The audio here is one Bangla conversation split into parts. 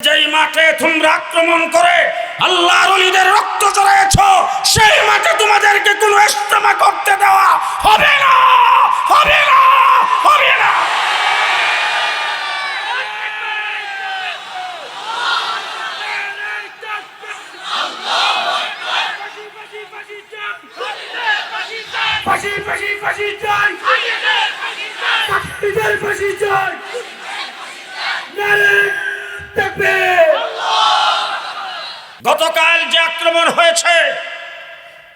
যেই মাঠে তোমরা আক্রমণ করে আল্লাহর অলিদের রক্ত চড়াইছ সেই মাঠে তোমাদেরকে কোনো ইস্তেমা করতে দেওয়া হবে না হবে না হবে না ফাঁসি ফাঁসি ফাঁসি চাই ফাঁসি চাই নারে গতকাল যে আক্রমণ হয়েছে,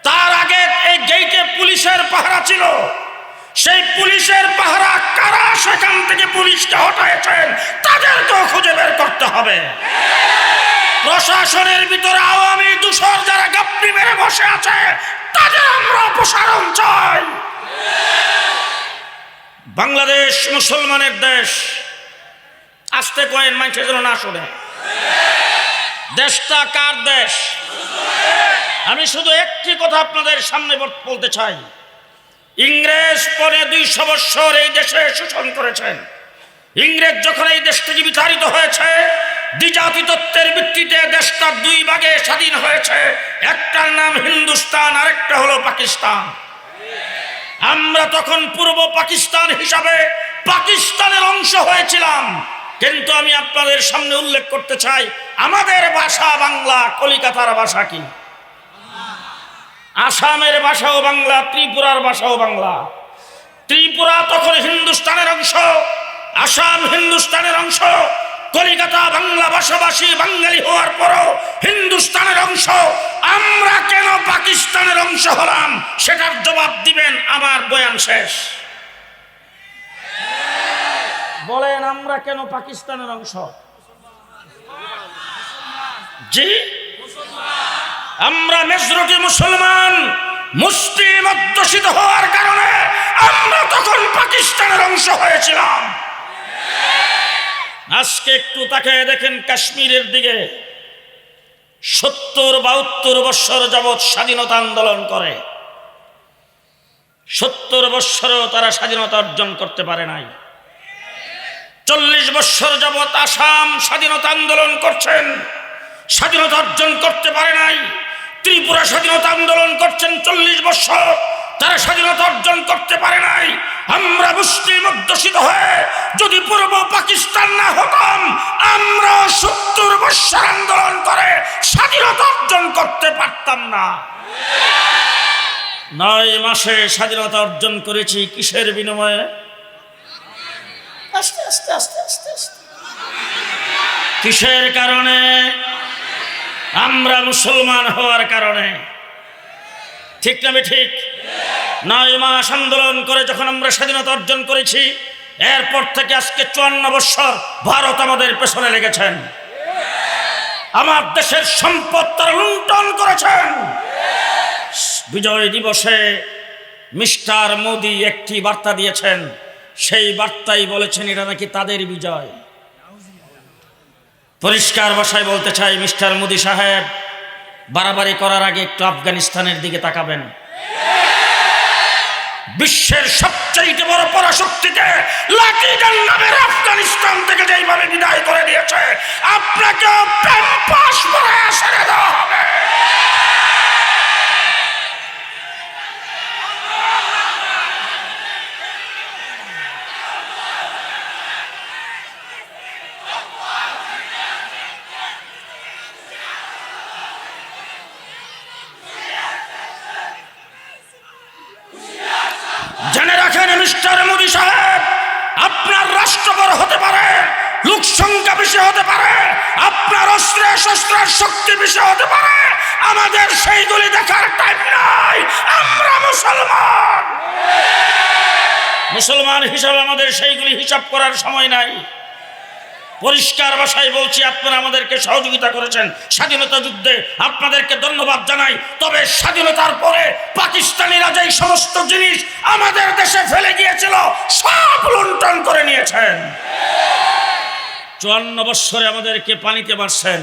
তার আগে এই গেইটে পুলিশের পাহারা ছিল। সেই পুলিশের পাহারা কারা সেখান থেকে পুলিশকে হটাইছেন তাদেরকেও খুঁজে বের করতে হবে। প্রশাসনের ভিতরে আওয়ামী দূষর যারা গাপ্পি মেরে বসে আছে, তাদের আমরা অপসারণ চাই। বাংলাদেশ মুসলমানের দেশ আসতে কয়েন, মানুষের যেন না শোনে দেশটা কার দেশ? আমি শুধু একটি কথা আপনাদের সামনে বলতে চাই। ইংরেজ পরে দুইশো বৎসর এই দেশে শোষণ করেছেন। ইংরেজ যখন এই দেশ থেকে বিতাড়িত হয়েছে দ্বিজাতি তত্ত্বের ভিত্তিতে দেশটা দুই ভাগে স্বাধীন হয়েছে। একটার নাম হিন্দুস্তান, আরেকটা হলো পাকিস্তান। আমরা তখন পূর্ব পাকিস্তান হিসাবে পাকিস্তানের অংশ হয়েছিলাম। কিন্তু আমি আপনাদের সামনে উল্লেখ করতে চাই, আমাদের ভাষা বাংলা, কলিকাতার ভাষা কি? আসামের ভাষাও বাংলা, ত্রিপুরার ভাষাও বাংলা। ত্রিপুরা তখন হিন্দুস্তানের অংশ, আসাম হিন্দুস্তানের অংশ, কলিকাতা বাংলা ভাষাভাষী বাঙালি হওয়ার পরও হিন্দুস্তানের অংশ। আমরা কেন পাকিস্তানের অংশ হলাম? সেটার জবাব দিবেন আমার বয়ান শেষ। বলেন, আমরা কেন পাকিস্তানের অংশ? জি? আমরা মেজরিটি মুসলমান, মুসলিম অধ্যুষিত হওয়ার কারণে আমরা তখন পাকিস্তানের অংশ হয়েছিলাম। আজকে একটু তাকে দেখেন কাশ্মীরের দিকে। সত্তর বাহাত্তর বৎসর যাবৎ স্বাধীনতা আন্দোলন করে। সত্তর বৎসরও তারা স্বাধীনতা অর্জন করতে পারে নাই। চল্লিশ বৎসর যাবৎ আসাম স্বাধীনতা আন্দোলন করছেন। স্বাধীনতা অর্জন করতে পারে নাই। ত্রিপুরা স্বাধীনতা আন্দোলন করছেন চল্লিশ বছর। তারা স্বাধীনতা অর্জন করতে পারে নাই। আমরা মুসলিম অধ্যুষিত হয়ে যদি পূর্ব পাকিস্তান না হতাম, আমরা সত্তর বৎসর আন্দোলন করে স্বাধীনতা অর্জন করতে পারতাম না। নয় মাসে স্বাধীনতা অর্জন করেছি কিসের বিনিময়ে? আস্তে আস্তে আস্তে আস্তে আস্তে। কিসের কারণে? আমরা মুসলমান হওয়ার কারণে। ঠিক না ঠিক? নয় মাস আন্দোলন করে যখন আমরা স্বাধীনতা অর্জন করেছি, এরপর থেকে আজকে চুয়ান্ন বৎসর ভারত আমাদের পেছনে লেগেছেন। আমার দেশের সম্পদ তারা লুণ্ঠন করেছেন। বিজয় দিবসে মিস্টার মোদি একটি বার্তা দিয়েছেন সেই বার্তাই বলেছেন এটা নাকি তাদের বিজয়। পরিষ্কার ভাষায় বলতে চাই, মিস্টার মোদি সাহেব, বাড়াবাড়ি করার আগে একটু আফগানিস্তানের দিকে তাকাবেন। বিশ্বের সবচেয়ে বড় পরাশক্তিকে নামের আফগানিস্তান থেকে যেইভাবে বিদায় করে দিয়েছে আপনাকে দেওয়া হবে। মুসলমান। মুসলমান হিসাবে আমাদের সেইগুলি হিসাব করার সময় নাই। পরিষ্কার ভাষায় বলছি, আপনারা আমাদেরকে সহযোগিতা করেছেন স্বাধীনতা যুদ্ধে। আপনাদেরকে ধন্যবাদ জানাই। তবে স্বাধীনতার পরে পাকিস্তানিরা যেই সমস্ত জিনিস আমাদের দেশে ফেলে গিয়েছিল, সব লুণ্ঠন করে নিয়েছেন। চুয়ান্ন বৎসরে আমাদেরকে পানিতে মারছেন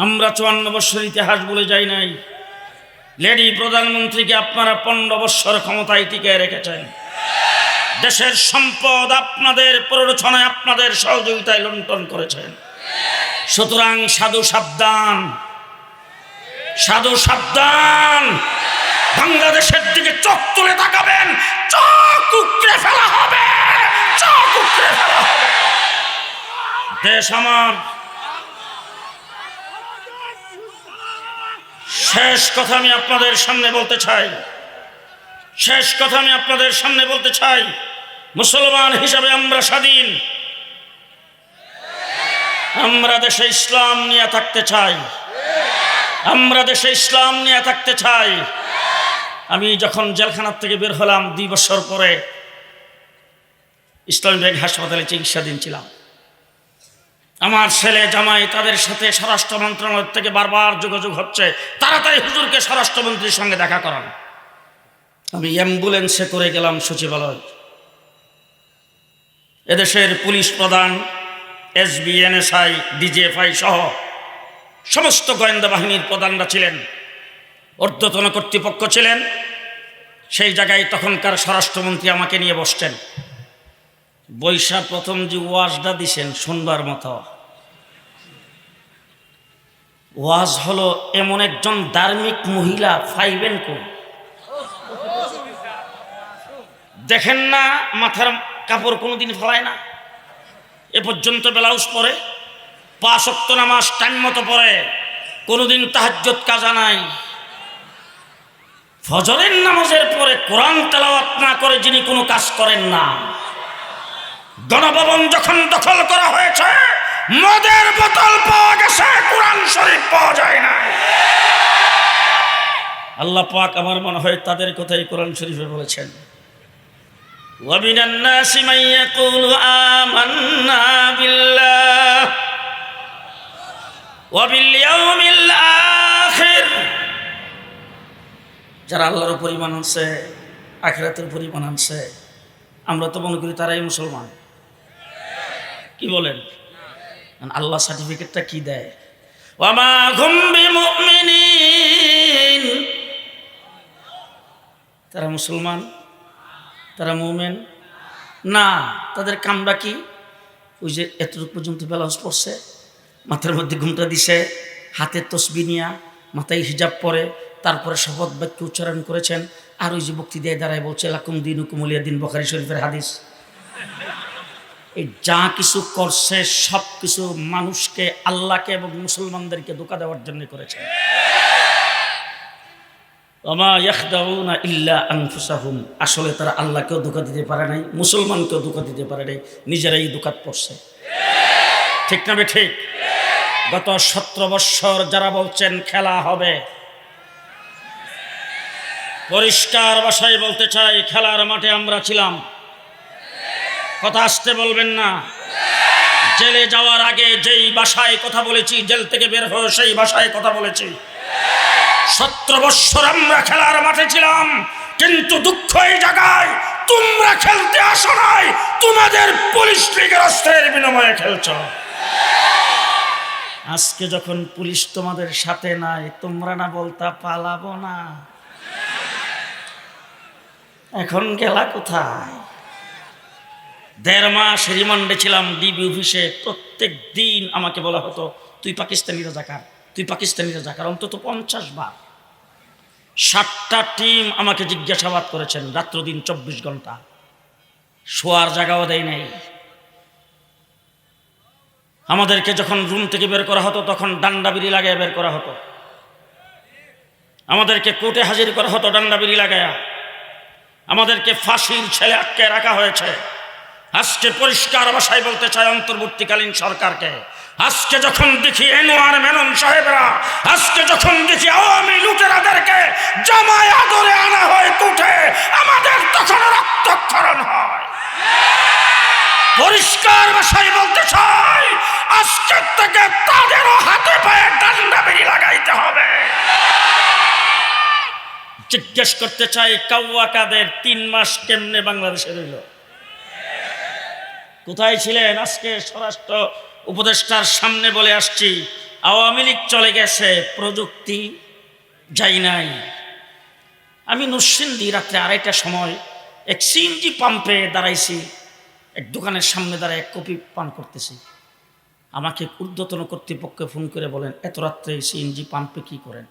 আমরা চুয়ান্ন বৎসর ইতিহাস বলে যাই নাই। লেডি প্রধানমন্ত্রীকে আপনারা পনেরো বৎসর ক্ষমতায় টিকে রেখেছেন। দেশের সম্পদ আপনাদের প্ররোচনায় আপনাদের সহযোগিতায় লুণ্ঠন করেছেন। সুতরাং সাধু সাবধান। সাধু সাবধান। বাংলাদেশের দিকে চোখ তুলে তাকাবেন। চোখ উকড়ে ফেলা হবে। চোখ উকড়ে ফেলা হবে। দেশ আমার। শেষ কথা আমি আপনাদের সামনে বলতে চাই। শেষ কথা আমি আপনাদের সামনে বলতে চাই। মুসলমান হিসাবে আমরা স্বাধীন। আমরা দেশে ইসলাম নিয়ে থাকতে চাই। আমরা দেশে ইসলাম নিয়ে থাকতে চাই। আমি যখন জেলখানার থেকে বের হলাম দুই বছর পরে ইসলামী ব্যাংক হাসপাতালে চিকিৎসাধীন ছিলাম। আমার ছেলে জামাই তাদের সাথে স্বরাষ্ট্র মন্ত্রণালয় থেকে বারবার যোগাযোগ হচ্ছে। তাড়াতাড়ি হুজুরকে স্বরাষ্ট্রমন্ত্রীর সঙ্গে দেখা করান। আমি অ্যাম্বুলেন্সে করে গেলাম সচিবালয়। এদেশের পুলিশ প্রধান এস এসবি, এনএসআই, ডিজিএফআই সহ সমস্ত গোয়েন্দা বাহিনীর প্রধানরা ছিলেন। ঊর্ধ্বতন কর্তৃপক্ষ ছিলেন। সেই জায়গায় তখনকার স্বরাষ্ট্রমন্ত্রী আমাকে নিয়ে বসছেন বৈশাখ প্রথম যে ওয়াজটা দিছেন শুনবার মতো। ওয়াজ হলো এমন একজন ধার্মিক মহিলা ফাইবেন কোন দেখেন না, মাথার কাপড় কোনোদিন ফলায় না। এ পর্যন্ত ব্লাউজ পরে, পাঁচ অক্ত নামাজ টাইম মতো পরে, কোনোদিন তাহাজ্জত কাজা নাই। ফজরের নামাজের পরে কোরআন তেলাওয়াত না করে যিনি কোনো কাজ করেন না। গণভবন যখন দখল করা হয়েছে মদের বোতল পাওয়া গেছে কোরআন শরীফ পাওয়া যায় না আল্লাহ পাক আমার মনে হয় তাদের কথাই কোরআন শরীফে বলেছেন ومن الناس من يقول آمنا بالله وباليوم الآخر যারা আল্লাহর উপর ইমান আনছে আখেরাতের উপর ইমান আনছে আমরা তো মনে করি তারাই মুসলমান কি বলেন? আল্লাহ সার্টিফিকেটটা কি দেয়? তারা মুসলমান? তারা মোমেন? না, তাদের কামটা কি? ওই যে এতটুকু পর্যন্ত ব্যালান্স পড়ছে, মাথার মধ্যে ঘুমটা দিছে হাতের তসবি নিয়া, মাথায় হিজাব পরে, তারপরে শপথ বাক্য উচ্চারণ করেছেন, আর ওই যে বক্তি বক্তৃতায় দাঁড়ায় বলছে, লাকুম দিন কুমলিয়া দিন বখারি শরীফের হাদিস। যা কিছু করছে, সব কিছু মানুষকে, আল্লাহকে এবং মুসলমানদেরকে ধোকা দেওয়ার জন্য আনফুসাহুম। আসলে তারা আল্লাহকেও ধোকা দিতে পারে নাই, মুসলমানকেও ধোকা দিতে পারে নাই, নিজেরাই দোকাত পড়ছে। ঠিক না ঠিক? গত সতেরো বৎসর যারা বলছেন খেলা হবে, পরিষ্কার ভাষায় বলতে চাই, খেলার মাঠে আমরা ছিলাম। কথা আসতে বলবেন না। জেলে যাওয়ার আগে যেই বাসায় কথা বলেছি, জেল থেকে বের হয়ে সেই বাসায় কথা বলেছি। সতেরো বৎসর আমরা খেলার মাঠে ছিলাম, কিন্তু দুঃখ এই জায়গায়, তোমরা খেলতে আসো নাই, তোমাদের পুলিশ লীগের অস্ত্রের বিনিময়ে খেলছ। আজকে যখন পুলিশ তোমাদের সাথে নাই, তোমরা না বলতা পালাবো না। এখন গেলা কোথায়? দেড় মাস রিমান্ডে ছিলাম ডিবি অফিসে, প্রত্যেক দিন আমাকে বলা হতো, তুই পাকিস্তানি রাজাকার তুই পাকিস্তানি রাজাকার অন্তত পঞ্চাশ বার। সাতটা টিম আমাকে জিজ্ঞাসাবাদ করেছেন, রাত্র দিন চব্বিশ ঘণ্টা। শোয়ার জায়গাও দেয় নাই। আমাদেরকে যখন রুম থেকে বের করা হতো, তখন ডান্ডা বিড়ি লাগায় বের করা হতো। আমাদেরকে কোর্টে হাজির করা হতো, ডান্ডা বিড়ি লাগায়া। আমাদেরকে ফাঁসির ছেলে আটকে রাখা হয়েছে। আজকে পরিষ্কার ভাষায় বলতে চাই অন্তর্বর্তীকালীন সরকারকে। আজকে যখন দেখি এনোয়ার মেনন সাহেবরা, আজকে যখন দেখি আওয়ামী লুটেরাদেরকে জামায় আদরে আনা হয় কুঠে, আমাদের তখন রক্তক্ষরণ হয়। পরিষ্কার ভাষায় বলতে চাই, আজকে থেকে তাদেরও হাতে পায়ে ডান্ডা বেরি লাগাইতে হবে। জিজ্ঞেস করতে চাই কাউয়া কাদের তিন মাস কেমনে বাংলাদেশে রইল? কোথায় ছিলেন? আজকে স্বরাষ্ট্র উপদেষ্টার সামনে বলে আসছি, আওয়ামী লীগ চলে গেছে, প্রযুক্তি যাই নাই। আমি নরসিংদী রাত্রে আড়াইটার সময় এক সিএনজি পাম্পে দাঁড়াইছি, এক দোকানের সামনে দাঁড়ায় এক কপি পান করতেছি। আমাকে ঊর্ধ্বতন কর্তৃপক্ষে ফোন করে বলেন, এত রাত্রে সিএনজি পাম্পে কি করেন?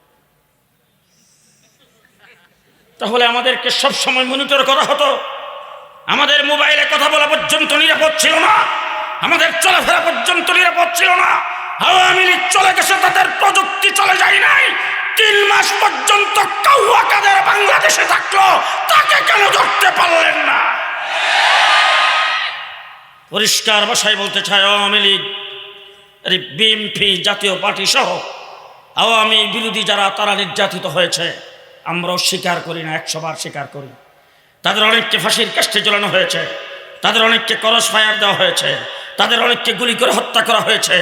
তাহলে আমাদেরকে সব সময় মনিটর করা হতো। আমাদের মোবাইলে কথা বলা পর্যন্ত নিরাপদ ছিল না। আমাদের চলাফেরা পর্যন্ত নিরাপদ ছিল না। আওয়ামী লীগ চলে গেছে, তাদের প্রযুক্তি চলে যায় নাই। তিন মাস পর্যন্ত কাউয়া কাদের বাংলাদেশে থাকল, তাকে কেন ধরতে পারলেন না? পরিষ্কার ভাষায় বলতে চায় আওয়ামী লীগ বিএমপি জাতীয় পার্টি সহ আওয়ামী বিরোধী যারা, তারা নির্যাতিত হয়েছে। আমরাও স্বীকার করি না, একশো বার স্বীকার করি। তাদের অনেককে ফাঁসির কাস্টে জ্বলানো হয়েছে তাদের অনেককে করস ফায়ার দেওয়া হয়েছে। তাদের অনেককে গুলি করে হত্যা করা হয়েছে।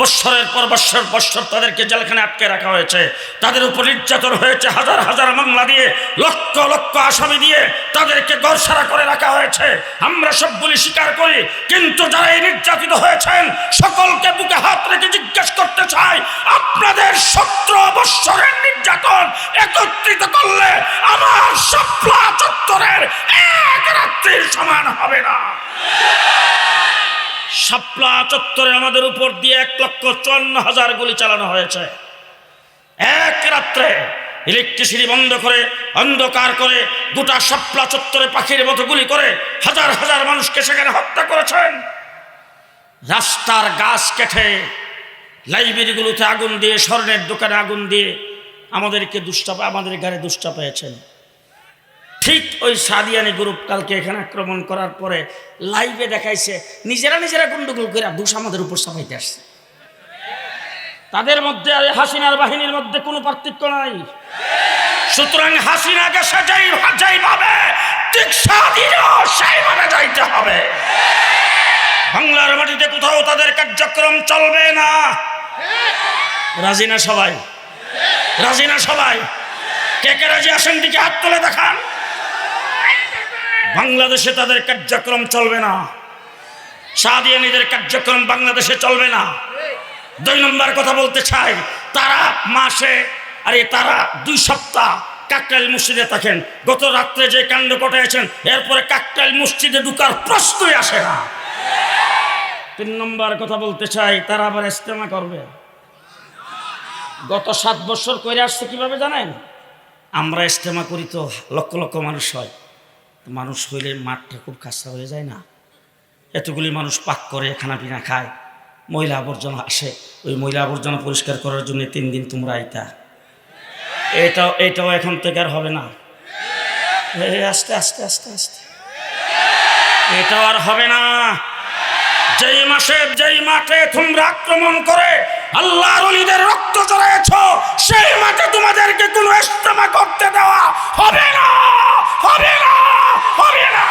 বৎসরের পর বৎসর বৎসর তাদেরকে জেলখানে আটকে রাখা হয়েছে। তাদের উপর নির্যাতন হয়েছে, হাজার হাজার মামলা দিয়ে, লক্ষ লক্ষ আসামি দিয়ে তাদেরকে গড়সারা করে রাখা হয়েছে। আমরা সবগুলি স্বীকার করি, কিন্তু যারা এই নির্যাতিত হয়েছেন, সকলকে বুকে হাত রেখে জিজ্ঞেস করতে চাই, আপনাদের সতেরো বৎসরের নির্যাতন একত্রিত করলে আমার সপ্লা চত্বরের এক রাত্রির সমান হবে না। শাপলা চত্বরে আমাদের উপর দিয়ে এক লক্ষ চুয়ান্ন হাজার গুলি চালানো হয়েছে। এক রাত্রে ইলেকট্রিসিটি বন্ধ করে, অন্ধকার করে গোটা শাপলা চত্বরে পাখির মতো গুলি করে হাজার হাজার মানুষকে সেখানে হত্যা করেছেন। রাস্তার গাছ কেটে লাইব্রেরিগুলোতে আগুন দিয়ে, স্বর্ণের দোকানে আগুন দিয়ে আমাদেরকে দুষ্টাপা আমাদের গাড়ি দুষ্টা পেয়েছেন। ঠিক ওই সাদিয়ানি গ্রুপ কালকে এখানে আক্রমণ করার পরে লাইভে দেখাইছে, নিজেরা নিজেরা গন্ডগোল করে দুষ আমাদের উপর সাফাইতে আসছে। তাদের মধ্যে আর হাসিনার বাহিনীর মধ্যে কোনো পার্থক্য নাই। সুতরাং হাসিনাকে সে যেই যেইভাবে ঠিক সাদিনও সেইভাবে যাইতে হবে। বাংলার মাটিতে কোথাও তাদের কার্যক্রম চলবে না। রাজি না সবাই? রাজি না সবাই? কে কে রাজি? আসেন দিকে হাত তুলে দেখান। বাংলাদেশে তাদের কার্যক্রম চলবে না। সাদিয়ানিদের কার্যক্রম বাংলাদেশে চলবে না। দুই নম্বর কথা বলতে চাই, তারা মাসে, আরে তারা দুই সপ্তাহ কাকরাইল মসজিদে থাকেন। গত রাত্রে যে কাণ্ড ঘটেছেন এরপরে কাকরাইল মসজিদে ঢুকার প্রশ্নই আসে না। তিন নম্বর কথা বলতে চাই, তারা আবার ইস্তেমা করবে। গত সাত বছর করে আসছে কীভাবে জানেন? আমরা ইস্তেমা করি তো লক্ষ লক্ষ মানুষ হয়। মানুষ হইলে মাঠটা খুব কাঁচা হয়ে যায় না। এতগুলি মানুষ পাক করে খানা পিনা খায়, ময়লা আবর্জনা আসে। ওই ময়লা আবর্জনা পরিষ্কার করার জন্য তিন দিন তোমরা আইতা। এটাও এটাও এখন থেকে আর হবে না। আস্তে আস্তে আস্তে আস্তে। এটাও আর হবে না। যেই মাসে, যেই মাঠে তোমরা আক্রমণ করে আল্লাহর অলিদের রক্ত চড়াইছ সেই মাঠে তোমাদেরকে কোনো ইস্তেমা করতে দেওয়া হবে না হবে না হবে না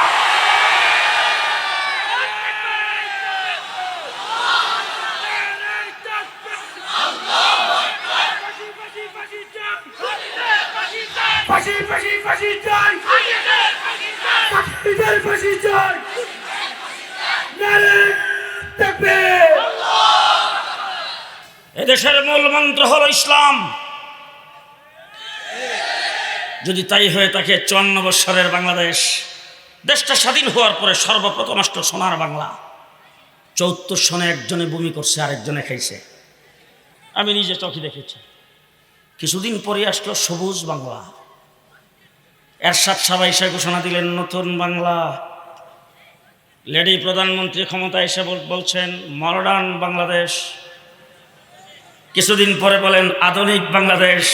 ফাঁসি ফাঁসি ফাঁসি চাই ফাঁসিদের ফাঁসি চাই নারে থাকবে এদেশের মূল মন্ত্র হলো ইসলাম। যদি তাই হয়ে থাকে চুয়ান্ন বৎসরের বাংলাদেশ, দেশটা স্বাধীন হওয়ার পরে সর্বপ্রথম আসতো সোনার বাংলা। চৌত্তর সনে একজনে বমি করছে, আরেকজনে খাইছে। আমি নিজে চোখে দেখেছি। কিছুদিন পরে আসলো সবুজ বাংলা। এরশাদ সবাই এসে ঘোষণা দিলেন, নতুন বাংলা। লেডি প্রধানমন্ত্রী ক্ষমতা এসে বলছেন, মডার্ন বাংলাদেশ। কিছুদিন পরে বলেন, আধুনিক বাংলাদেশ।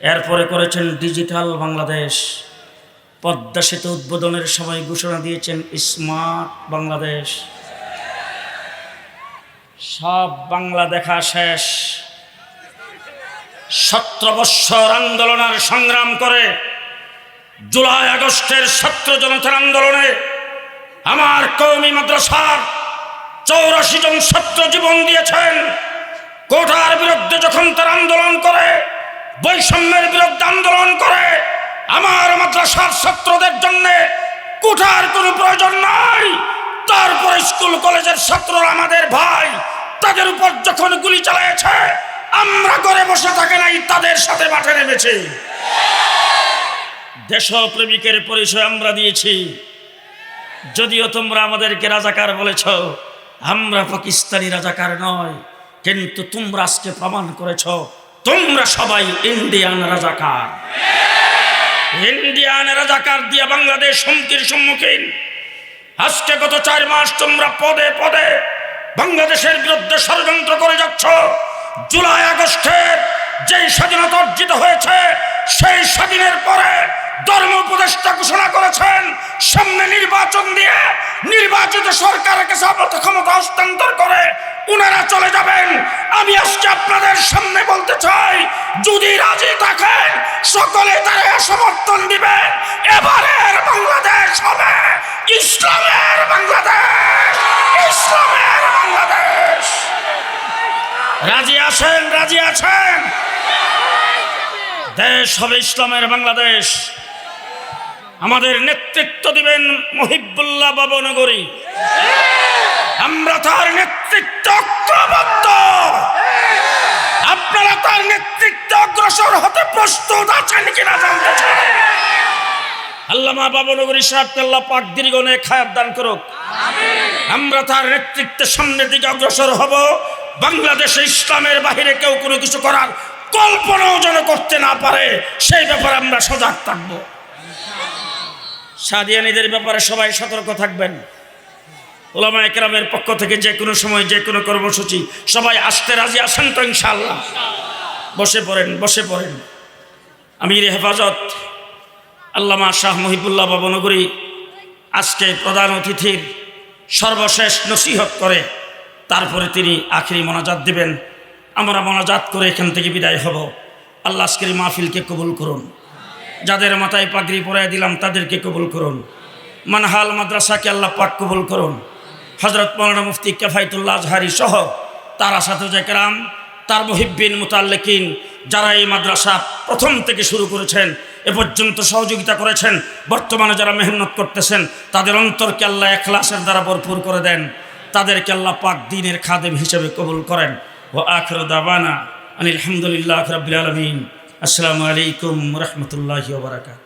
এরপরে করেছেন ডিজিটাল বাংলাদেশ। পদ্মা সেতু উদ্বোধনের সময় ঘোষণা দিয়েছেন, স্মার্ট বাংলাদেশ। সব বাংলা দেখা শেষ। সতেরো বৎসর আন্দোলন আর সংগ্রাম করে জুলাই আগস্টের ছাত্র জনতার আন্দোলনে আমার কৌমি মাদ্রাসার চৌরাশি জন ছাত্র জীবন দিয়েছেন। কোটার বিরুদ্ধে যখন তার আন্দোলন করে, বৈষম্যের বিরুদ্ধে আন্দোলন করে, আমার মাদ্রাসার ছাত্রদের জন্য কোঠার কোনো প্রয়োজন নাই। তারপর স্কুল কলেজের ছাত্ররা আমাদের ভাই, তাদের উপর যখন গুলি চালিয়েছে, আমরা ঘরে বসে থাকে নাই, তাদের সাথে মাঠে নেমেছি। দেশপ্রেমিকের পরিচয় আমরা দিয়েছি। যদিও তোমরা আমাদেরকে রাজাকার বলেছ, আমরা পাকিস্তানি রাজাকার নয়। কিন্তু তোমরা আজকে প্রমাণ করেছ, তোমরা সবাই ইন্ডিয়ান রাজাকার। ইন্ডিয়ান রাজাকার দিয়ে বাংলাদেশ হুমকির সম্মুখীন। আজকে গত চার মাস তোমরা পদে পদে বাংলাদেশের বিরুদ্ধে ষড়যন্ত্র করে যাচ্ছ। জুলাই আগস্টের যেই স্বাধীনতা অর্জিত হয়েছে, সেই স্বাধীনের পরে ধর্ম উপদেষ্টা ঘোষণা করেছেন, সামনে নির্বাচন দিয়ে নির্বাচিত সরকারকে আপাতত ক্ষমতা হস্তান্তর করে উনারা চলে যাবেন। আমি আজকে আপনাদের সামনে বলতে চাই, যদি রাজি থাকেন, সকলে তারা সমর্থন দিবেন এবারের বাংলাদেশ হবে ইসলামের বাংলাদেশ ইসলামের বাংলাদেশ। রাজি আছেন রাজি আছেন? দেশ হবে ইসলামের বাংলাদেশ। আমাদের নেতৃত্ব দিবেন মহিবুল্লাহ বাবনগরী আমরা তার নেতৃত্ব অগ্রবদ্ধ। আপনারা তার নেতৃত্বে অগ্রসর হতে প্রস্তুত আছেন কিনা জানতে চাই? আল্লামা বাবনগরী সাহেব আল্লাহ পাক দীর্ঘনে খায়াত দান করুক। আমরা তার নেতৃত্বে সামনের দিকে অগ্রসর হব। বাংলাদেশে ইসলামের বাহিরে কেউ কোনো কিছু করার কল্পনাও যেন করতে না পারে, সেই ব্যাপারে আমরা সজাগ থাকব। সাদিয়ানিদের ব্যাপারে সবাই সতর্ক থাকবেন। ওলামা একরামের পক্ষ থেকে যে কোনো সময়, যে কোনো কর্মসূচি, সবাই আসতে রাজি আসেন তো ইনশাল্লাহ বসে পড়েন বসে পড়েন। আমির হেফাজত, আল্লামা শাহ মহিবুল্লাহ বাবনগরী আজকে প্রধান অতিথির সর্বশেষ নসিহত করে তারপরে তিনি আখেরি মনাজাত দিবেন। আমরা মনাজাত করে এখান থেকে বিদায় হব। আল্লাহ আজকের মাহফিলকে কবুল করুন। যাদের মাথায় পাগড়ি পরাই দিলাম, তাদেরকে কবুল করুন। মানহাল মাদ্রাসাকে আল্লাহ পাক কবুল করুন। হজরত মৌলানা মুফতি কেফাইতুল্লাহ আজহারি সহ তারা সাথে কেরাম, তার মহিব্বিন, মুতাল্লেকিন যারা এই মাদ্রাসা প্রথম থেকে শুরু করেছেন, এ পর্যন্ত সহযোগিতা করেছেন, বর্তমানে যারা মেহনত করতেছেন, তাদের অন্তরকে আল্লাহ এখলাসের দ্বারা ভরপুর করে দেন। তাদেরকে আল্লাহ পাক দিনের খাদেম হিসেবে কবুল করেন। ও আখর দাবানা আনিল আলহামদুলিল্লাহ রবিল আলমিন। আসসালামু আলাইকুম রহমতুল্লাহ বারাকাত